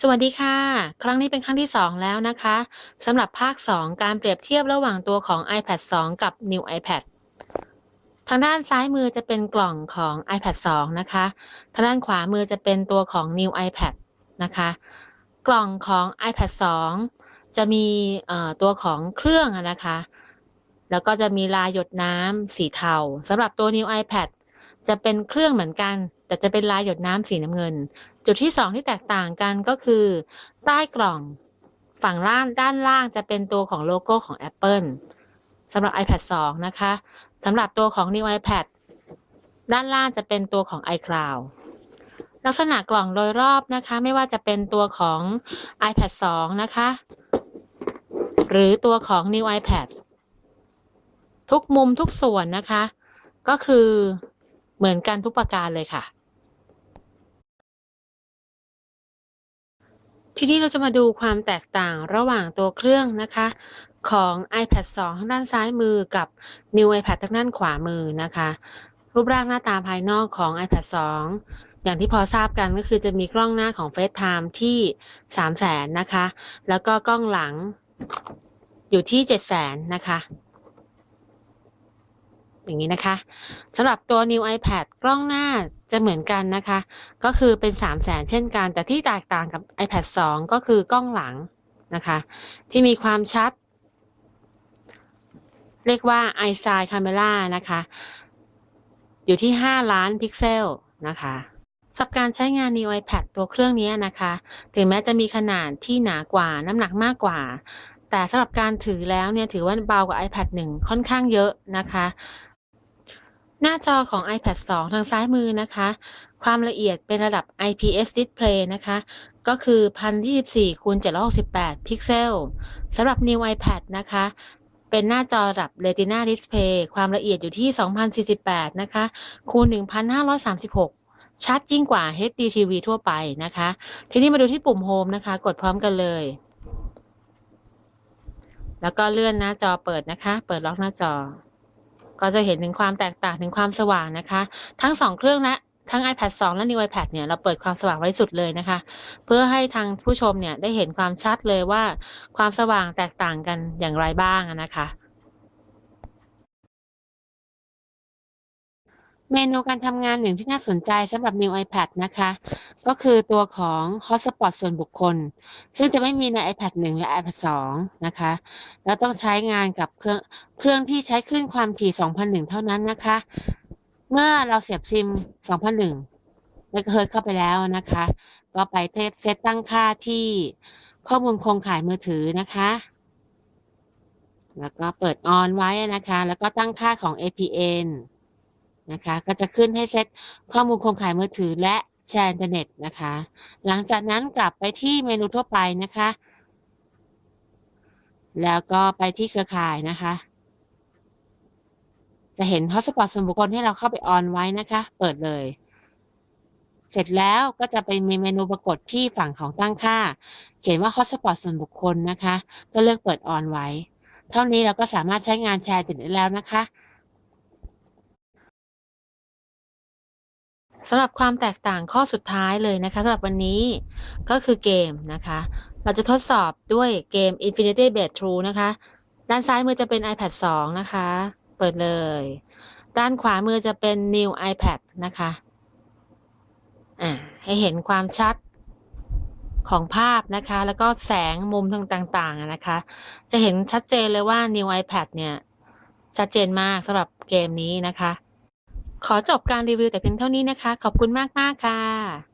สวัสดีค่ะ ครั้งนี้เป็นครั้งที่ 2 แล้วนะคะสำหรับภาค 2 การเปรียบเทียบระหว่างตัวของ iPad 2 กับ New iPad ทางด้านซ้ายมือจะเป็นกล่องของ iPad 2 นะคะ ทางด้านขวามือจะเป็นตัวของ New iPad นะคะ กล่องของ iPad 2 จะมีตัวของเครื่องนะคะ แล้วก็จะมีลายหยดน้ำสีเทาสำหรับตัว New iPad จะเป็นเครื่องเหมือนกัน แต่จะเป็นลายหยดน้ำสีน้ำเงิน จุดที่สองที่แตกต่างกันก็คือ ใต้กล่องฝั่งล่างด้านล่างจะเป็นตัวของโลโก้ของ Apple สำหรับ iPad 2 นะคะสำหรับตัวของ New iPad ด้านล่างจะเป็นตัวของ iCloud ลักษณะกล่องโดยรอบนะคะ ไม่ว่าจะเป็นตัวของ iPad 2 นะคะ หรือตัวของ New iPad ทุกมุมทุกส่วนนะคะ ก็คือเหมือนกันทุกประการเลยค่ะ ทีนี้เราจะมาดูความแตกต่างระหว่างตัวเครื่องนะคะ ของ iPad 2 ทางด้านซ้ายมือกับ New iPad ทางด้านขวามือนะคะ รูปร่างหน้าตาภายนอกของ iPad 2 อย่างที่พอทราบกันก็คือจะมีกล้องหน้าของ FaceTime ที่ 3 0 0 0 0 0นะคะ แล้วก็กล้องหลังอยู่ที่ 7 0 0 0 0 0นะคะ อย่างนี้นะคะสำหรับตัว New iPad กล้องหน้าจะเหมือนกันนะคะ ก็คือเป็น 3 0 0แสนเช่นกัน แต่ที่แตกต่างกับ iPad 2 ก็คือกล้องหลังนะคะ ที่มีความชัด เรียกว่า iSight Camera นะคะ อยู่ที่ 5 ล้านพิกเซลนะคะสำหรับการใช้งาน New iPad ตัวเครื่องนี้นะคะ ถึงแม้จะมีขนาดที่หนากว่าน้ำหนักมากกว่า แต่สำหรับการถือแล้วเนี่ยถือว่าเบากว่า iPad 1 ค่อนข้างเยอะนะคะ หน้าจอของ iPad 2 ทางซ้ายมือนะคะ ความละเอียดเป็นระดับ IPS Display นะคะ ก็คือ 1024คูณ768 พิกเซลสำหรับ New iPad นะคะ เป็นหน้าจอระดับ Retina Display ความละเอียดอยู่ที่ 2048 นะคะคูณ 1536ชัดยิ่งกว่า HD TV ทั่วไปนะคะ ทีนี้มาดูที่ปุ่ม Home นะคะ กดพร้อมกันเลย แล้วก็เลื่อนหน้าจอเปิดนะคะ เปิดล็อกหน้าจอ ก็จะเห็นถึงความแตกต่างถึงความสว่างนะคะ ทั้งสองเครื่องและทั้ง iPad 2 และ New iPad เนี่ยเราเปิดความสว่างไว้สุดเลยนะคะ เพื่อให้ทางผู้ชมเนี่ยได้เห็นความชัดเลยว่า ความสว่างแตกต่างกันอย่างไรบ้างนะคะ เมนูการทำงานหนึ่งที่น่าสนใจสำหรับ New iPad นะคะ ก็คือตัวของ Hotspot ส่วนบุคคล ซึ่งจะไม่มีใน iPad 1 และ iPad 2 นะคะ แล้วต้องใช้งานกับเครื่องเครื่องที่ใช้คลื่นความถี่ 2001 เท่านั้นนะคะ เมื่อเราเสียบซิม 2001เมกะเฮิรตซ์เข้าไปแล้วนะคะ ก็ไปเทสเซตตั้งค่าที่ข้อมูลโครงข่ายมือถือนะคะ แล้วก็เปิดออนไว้นะคะ แล้วก็ตั้งค่าของ APN นะคะ ก็จะขึ้นให้เซตข้อมูลโครงข่ายมือถือและแชร์อินเทอร์เน็ตนะคะ หลังจากนั้นกลับไปที่เมนูทั่วไปนะคะ แล้วก็ไปที่เครือข่ายนะคะ จะเห็น Hotspot ส่วนบุคคลให้เราเข้าไปออนไว้นะคะ เปิดเลย เสร็จแล้วก็จะไปมีเมนูปรากฏที่ฝั่งของตั้งค่า เขียนว่า Hotspot ส่วนบุคคลนะคะ ก็เลือกเปิดออนไว้ เท่านี้เราก็สามารถใช้งานแชร์ติดได้แล้วนะคะ สำหรับความแตกต่างข้อสุดท้ายเลยนะคะสำหรับวันนี้ก็คือเกมนะคะ เราจะทดสอบด้วยเกม Infinity Blade True นะคะ ด้านซ้ายมือจะเป็น iPad 2 นะคะ เปิดเลย ด้านขวามือจะเป็น New iPad นะคะอ่าให้เห็นความชัดของภาพนะคะ แล้วก็แสงมุมต่างๆนะคะ จะเห็นชัดเจนเลยว่า New iPad เนี่ย ชัดเจนมากสำหรับเกมนี้นะคะ ขอจบการรีวิวแต่เพียงเท่านี้นะคะ ขอบคุณมาก ๆ ค่ะ